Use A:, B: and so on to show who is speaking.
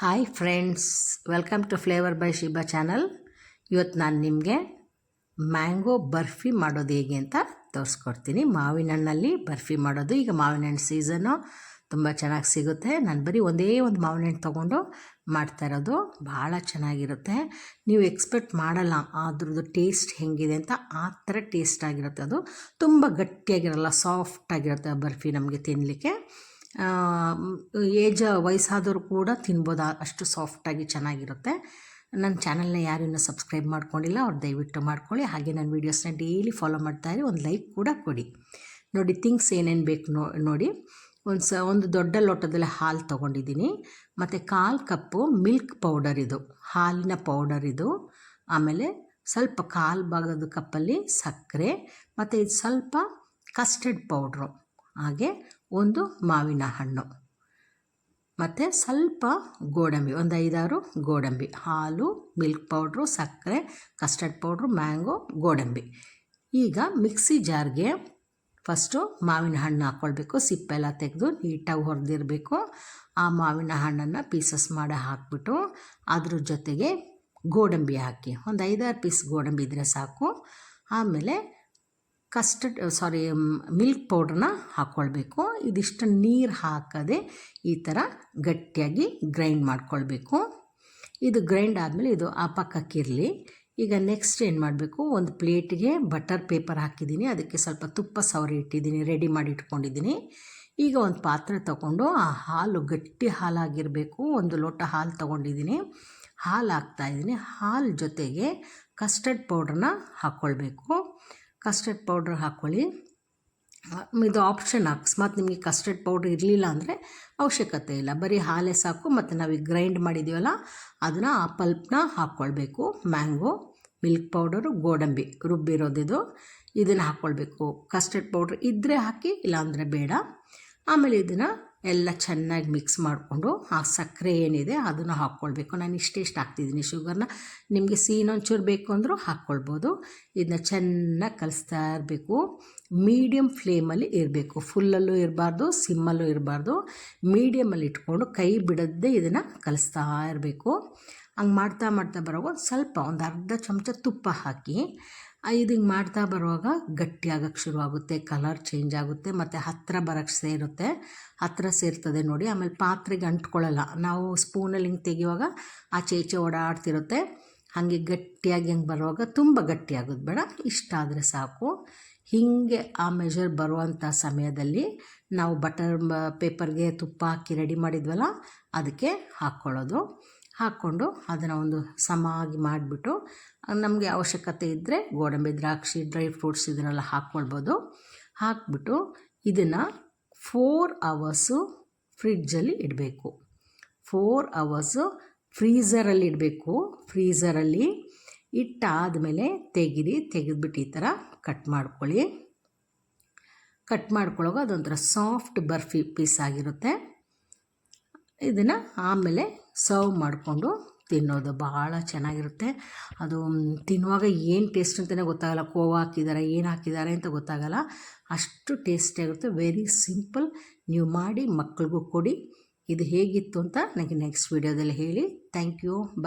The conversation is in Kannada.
A: Hi friends welcome to flavour by Shiba channel ಇವತ್ತು ನಾನು ನಿಮಗೆ ಮ್ಯಾಂಗೋ ಬರ್ಫಿ ಮಾಡೋದು ಹೇಗೆ ಅಂತ ತೋರಿಸ್ಕೊಡ್ತೀನಿ. ಮಾವಿನ ಹಣ್ಣಲ್ಲಿ ಬರ್ಫಿ ಮಾಡೋದು. ಈಗ ಮಾವಿನ ಹಣ್ಣು ಸೀಸನ್ನು ತುಂಬ ಚೆನ್ನಾಗಿ ಸಿಗುತ್ತೆ. ನಾನು ಬರೀ ಒಂದೇ ಒಂದು ಮಾವಿನ ಹಣ್ಣು ತೊಗೊಂಡು ಮಾಡ್ತಾ ಇರೋದು. ಭಾಳ ಚೆನ್ನಾಗಿರುತ್ತೆ. ನೀವು ಎಕ್ಸ್ಪೆಕ್ಟ್ ಮಾಡಲ್ಲ ಅದ್ರದ್ದು ಟೇಸ್ಟ್ ಹೆಂಗಿದೆ ಅಂತ, ಆ ಥರ ಟೇಸ್ಟ್ ಆಗಿರುತ್ತೆ ಅದು. ತುಂಬ ಗಟ್ಟಿಯಾಗಿರಲ್ಲ ಸಾಫ್ಟಾಗಿರುತ್ತೆ ಬರ್ಫಿ ನಮಗೆ ತಿನ್ನಲಿಕ್ಕೆ ಏಜ್ ವಯಸ್ಸಾದವರು ಕೂಡ ತಿನ್ಬೋದು? ಅಷ್ಟು ಸಾಫ್ಟಾಗಿ ಚೆನ್ನಾಗಿರುತ್ತೆ. ನನ್ನ ಚಾನಲ್ನ ಯಾರು ಇನ್ನೂ ಸಬ್ಸ್ಕ್ರೈಬ್ ಮಾಡ್ಕೊಂಡಿಲ್ಲ, ಅವ್ರು ದಯವಿಟ್ಟು ಮಾಡ್ಕೊಳ್ಳಿ. ಹಾಗೆ ನನ್ನ ವೀಡಿಯೋಸ್ನ ಡೈಲಿ ಫಾಲೋ ಮಾಡ್ತಾಯಿರಿ ಒಂದು ಲೈಕ್ ಕೂಡ ಕೊಡಿ. ನೋಡಿ ಥಿಂಗ್ಸ್ ಏನೇನು ಬೇಕು ನೋಡಿ. ಒಂದು ಸ, ಒಂದು ದೊಡ್ಡ ಲೋಟದಲ್ಲಿ ಹಾಲು ತೊಗೊಂಡಿದ್ದೀನಿ. ಮತ್ತು ಕಾಲು ಕಪ್ಪು ಮಿಲ್ಕ್ ಪೌಡರ್ ಇದು, ಹಾಲಿನ ಪೌಡರ್ ಇದು. ಆಮೇಲೆ ಸ್ವಲ್ಪ ಕಾಲು ಭಾಗದ ಕಪ್ಪಲ್ಲಿ ಸಕ್ಕರೆ, ಮತ್ತು ಇದು ಸ್ವಲ್ಪ ಕಸ್ಟರ್ಡ್ ಪೌಡ್ರು ಹಾಗೆ ಒಂದು ಮಾವಿನ ಹಣ್ಣು. ಮತ್ತು ಸ್ವಲ್ಪ ಗೋಡಂಬಿ, ಒಂದು ಐದಾರು ಗೋಡಂಬಿ. ಹಾಲು, ಮಿಲ್ಕ್ ಪೌಡ್ರು, ಸಕ್ಕರೆ, ಕಸ್ಟರ್ಡ್ ಪೌಡ್ರು, ಮ್ಯಾಂಗೋ, ಗೋಡಂಬಿ. ಈಗ ಮಿಕ್ಸಿ ಜಾರ್ಗೆ ಫಸ್ಟು ಮಾವಿನ ಹಣ್ಣು ಹಾಕ್ಕೊಳ್ಬೇಕು ಸಿಪ್ಪೆಲ್ಲ ತೆಗೆದು ನೀಟಾಗಿ ಹೊರದಿರಬೇಕು. ಆ ಮಾವಿನ ಹಣ್ಣನ್ನು ಪೀಸಸ್ ಮಾಡಿ ಹಾಕ್ಬಿಟ್ಟು ಅದ್ರ ಜೊತೆಗೆ ಗೋಡಂಬಿ ಹಾಕಿ. ಒಂದು ಐದಾರು ಪೀಸ್ ಗೋಡಂಬಿ ಇದ್ದರೆ ಸಾಕು. ಆಮೇಲೆ ಕಸ್ಟರ್ಡ್ ಸಾರಿ ಮಿಲ್ಕ್ ಪೌಡ್ರನ್ನ ಹಾಕ್ಕೊಳ್ಬೇಕು ಇದಿಷ್ಟು ನೀರು ಹಾಕದೆ ಈ ಥರ ಗಟ್ಟಿಯಾಗಿ ಗ್ರೈಂಡ್ ಮಾಡ್ಕೊಳ್ಬೇಕು. ಇದು ಗ್ರೈಂಡ್ ಆದಮೇಲೆ ಇದು ಆ ಪಕ್ಕಕ್ಕಿರಲಿ ಈಗ ನೆಕ್ಸ್ಟ್ ಏನು ಮಾಡಬೇಕು? ಒಂದು ಪ್ಲೇಟಿಗೆ ಬಟರ್ ಪೇಪರ್ ಹಾಕಿದ್ದೀನಿ. ಅದಕ್ಕೆ ಸ್ವಲ್ಪ ತುಪ್ಪ ಸವರಿ ಇಟ್ಟಿದ್ದೀನಿ. ರೆಡಿ ಮಾಡಿ ಇಟ್ಕೊಂಡಿದ್ದೀನಿ. ಈಗ ಒಂದು ಪಾತ್ರೆ ತಗೊಂಡು ಆ ಹಾಲು ಗಟ್ಟಿ ಹಾಲಾಗಿರಬೇಕು. ಒಂದು ಲೋಟ ಹಾಲು ತೊಗೊಂಡಿದ್ದೀನಿ. ಹಾಲು ಹಾಕ್ತಾಯಿದ್ದೀನಿ ಹಾಲು ಜೊತೆಗೆ ಕಸ್ಟರ್ಡ್ ಪೌಡ್ರನ್ನ ಹಾಕ್ಕೊಳ್ಬೇಕು ಕಸ್ಟರ್ಡ್ ಪೌಡ್ರ್ ಹಾಕ್ಕೊಳ್ಳಿ. ಇದು ಆಪ್ಷನ್ ಅಕಸ್ಮಾತ್ ನಿಮಗೆ ಕಸ್ಟರ್ಡ್ ಪೌಡ್ರ್ ಇರಲಿಲ್ಲ ಅಂದರೆ ಅವಶ್ಯಕತೆ ಇಲ್ಲ. ಬರೀ ಹಾಲೇ ಸಾಕು, ಮತ್ತು ನಾವು ಈಗ ಗ್ರೈಂಡ್ ಮಾಡಿದ್ದೀವಲ್ಲ ಅದನ್ನು ಆ ಪಲ್ಪ್ನ ಹಾಕ್ಕೊಳ್ಬೇಕು. ಮ್ಯಾಂಗೋ ಮಿಲ್ಕ್ ಪೌಡರು ಗೋಡಂಬಿ ರುಬ್ಬಿರೋದಿದು ಇದನ್ನು ಹಾಕ್ಕೊಳ್ಬೇಕು. ಕಸ್ಟರ್ಡ್ ಪೌಡ್ರ್ ಇದ್ದರೆ ಹಾಕಿ, ಇಲ್ಲಾಂದರೆ ಬೇಡ. ಆಮೇಲೆ ಇದನ್ನು ಎಲ್ಲ ಚೆನ್ನಾಗಿ ಮಿಕ್ಸ್ ಮಾಡಿಕೊಂಡು ಆ ಸಕ್ಕರೆ ಏನಿದೆ ಅದನ್ನು ಹಾಕ್ಕೊಳ್ಬೇಕು. ನಾನು ಇಷ್ಟೇ ಹಾಕ್ತಿದ್ದೀನಿ ಶುಗರ್ನ ನಿಮಗೆ ಸೀನೊಂಚೂರು ಬೇಕು ಅಂದರೂ ಹಾಕ್ಕೊಳ್ಬೋದು. ಇದನ್ನ ಚೆನ್ನಾಗಿ ಕಲಿಸ್ತಾ ಇರಬೇಕು. ಮೀಡಿಯಮ್ ಫ್ಲೇಮಲ್ಲಿ ಇರಬೇಕು. ಫುಲ್ಲಲ್ಲೂ ಇರಬಾರ್ದು ಸಿಮ್ಮಲ್ಲೂ ಇರಬಾರ್ದು. ಮೀಡಿಯಮಲ್ಲಿ ಇಟ್ಕೊಂಡು ಕೈ ಬಿಡದೇ ಇದನ್ನು ಕಲಿಸ್ತಾ ಇರಬೇಕು. ಹಂಗೆ ಮಾಡ್ತಾ ಮಾಡ್ತಾ ಬರೋವಾಗ ಸ್ವಲ್ಪ, ಒಂದು ಅರ್ಧ ಚಮಚ ತುಪ್ಪ ಹಾಕಿ ಇದು ಮಾಡ್ತಾ ಬರುವಾಗ ಗಟ್ಟಿಯಾಗಕ್ಕೆ ಶುರುವಾಗುತ್ತೆ ಕಲರ್ ಚೇಂಜ್ ಆಗುತ್ತೆ, ಮತ್ತು ಹತ್ತಿರ ಬರೋಕ್ಕೆ ಸೇರುತ್ತೆ. ಹತ್ತಿರ ಸೇರ್ತದೆ ನೋಡಿ, ಆಮೇಲೆ ಪಾತ್ರೆಗೆ ಅಂಟ್ಕೊಳ್ಳಲ್ಲ. ನಾವು ಸ್ಪೂನಲ್ಲಿ ಹಿಂಗೆ ತೆಗೆಯುವಾಗ ಆಚೆ ಈಚೆ ಓಡಾಡ್ತಿರುತ್ತೆ. ಹಾಗೆ ಗಟ್ಟಿಯಾಗಿ ಹಂಗೆ ಬರುವಾಗ ತುಂಬ ಗಟ್ಟಿಯಾಗೋದು ಬೇಡ, ಇಷ್ಟ ಆದರೆ ಸಾಕು. ಹೀಗೆ ಆ ಮೆಷರ್ ಬರುವಂಥ ಸಮಯದಲ್ಲಿ ನಾವು ಬಟರ್ ಪೇಪರ್ಗೆ ತುಪ್ಪ ಹಾಕಿ ರೆಡಿ ಮಾಡಿದ್ವಲ್ಲ, ಅದಕ್ಕೆ ಹಾಕ್ಕೊಳ್ಳೋದು. ಹಾಕ್ಕೊಂಡು ಅದನ್ನು ಒಂದು ಸಮಾಗಿ ಮಾಡಿಬಿಟ್ಟು ನಮಗೆ ಅವಶ್ಯಕತೆ ಇದ್ದರೆ ಗೋಡಂಬಿ, ದ್ರಾಕ್ಷಿ, ಡ್ರೈ ಫ್ರೂಟ್ಸ್ ಇದನ್ನೆಲ್ಲ ಹಾಕ್ಕೊಳ್ಬೋದು ಹಾಕ್ಬಿಟ್ಟು ಇದನ್ನು ಫೋರ್ ಅವರ್ಸು ಫ್ರಿಡ್ಜಲ್ಲಿ ಇಡಬೇಕು. ಫೋರ್ ಅವರ್ಸು ಫ್ರೀಝರಲ್ಲಿ ಇಡಬೇಕು. ಫ್ರೀಝರಲ್ಲಿ ಇಟ್ಟಾದಮೇಲೆ ತೆಗಿರಿ, ತೆಗೆದುಬಿಟ್ಟು ಈ ಥರ ಕಟ್ ಮಾಡ್ಕೊಳ್ಳಿ. ಕಟ್ ಮಾಡ್ಕೊಳ್ಳೋವಾಗ ಅದೊಂಥರ ಸಾಫ್ಟ್ ಬರ್ಫಿ ಪೀಸ್ ಆಗಿರುತ್ತೆ. ಇದನ್ನು ಆಮೇಲೆ ಸರ್ವ್ ಮಾಡಿಕೊಂಡು ತಿನ್ನೋದು ಭಾಳ ಚೆನ್ನಾಗಿರುತ್ತೆ. ಅದು ತಿನ್ನುವಾಗ ಏನು ಟೇಸ್ಟ್ ಅಂತಲೇ ಗೊತ್ತಾಗಲ್ಲ. ಕೋವಾ ಹಾಕಿದ್ದಾರೆ ಏನು ಹಾಕಿದ್ದಾರೆ ಅಂತ ಗೊತ್ತಾಗಲ್ಲ. ಅಷ್ಟು ಟೇಸ್ಟಿಯಾಗಿರುತ್ತೆ ವೆರಿ ಸಿಂಪಲ್. ನೀವು ಮಾಡಿ ಮಕ್ಳಿಗೂ ಕೊಡಿ. ಇದು ಹೇಗಿತ್ತು ಅಂತ ನನಗೆ ನೆಕ್ಸ್ಟ್ ವೀಡಿಯೋದಲ್ಲಿ ಹೇಳಿ. Thank you. ಬೈ